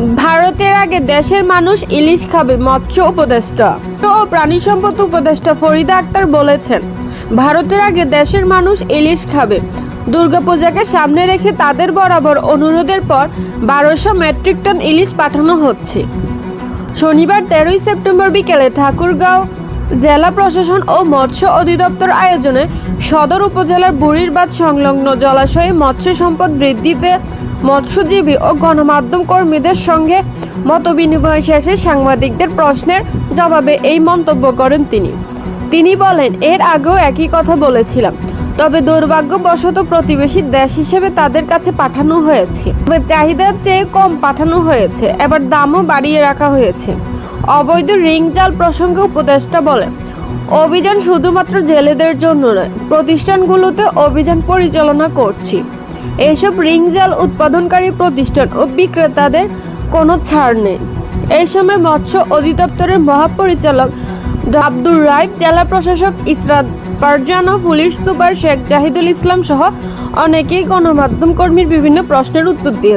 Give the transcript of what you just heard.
ভারতের আগে দেশের মানুষ ইলিশ খাবে, মৎস্য উপদেষ্টা। তো প্রাণী সম্পদ উপদেষ্টা ফরিদা আক্তার বলেছেন, ভারতের আগে দেশের মানুষ ইলিশ খাবে। দুর্গাপূজাকে সামনে রেখে তাদের বরাবর অনুরোধের পর বারোশো মেট্রিক টন ইলিশ পাঠানো হচ্ছে। শনিবার তেরোই সেপ্টেম্বর বিকেলে ঠাকুরগাঁও জেলা প্রশাসন ও মৎস্য অধিদপ্তর আয়োজনে সদর উপজেলার বুড়িরবাদ সংলগ্ন জলাশয়ে মৎস্য সম্পদ বৃদ্ধিতে মৎস্যজীবী ও গণমাধ্যম কর্মীদের সঙ্গে মতবিনিময় শেষে সাংবাদিকদের প্রশ্নের জবাবে এই মন্তব্য করেন তিনি। তিনি বলেন, এর আগেও একই কথা বলেছিলাম, তবে দুর্ভাগ্যবশত প্রতিবেশী দেশ হিসেবে তাদের কাছে পাঠানো হয়েছে। তবে চাহিদার চেয়ে কম পাঠানো হয়েছে, এবার দামও বাড়িয়ে রাখা হয়েছে। অবৈধ রিং জাল প্রসঙ্গে উপদেষ্টা বলেন, অভিযান শুধুমাত্র জেলেদের জন্য নয়, প্রতিষ্ঠানগুলোতে অভিযান পরিচালনা করছি। এইসব রিং জাল উৎপাদনকারী প্রতিষ্ঠান ও বিক্রেতাদের কোনো ছাড় নেই। এই সময় মৎস্য অধিদপ্তরের মহাপরিচালক আব্দুর রাইব জেলা প্রশাসক ইসরাত পারজান পুলিশ সুপার শেখ জাহিদুল ইসলাম সহ অনেকেই গণমাধ্যম কর্মীর বিভিন্ন প্রশ্নের উত্তর দিয়ে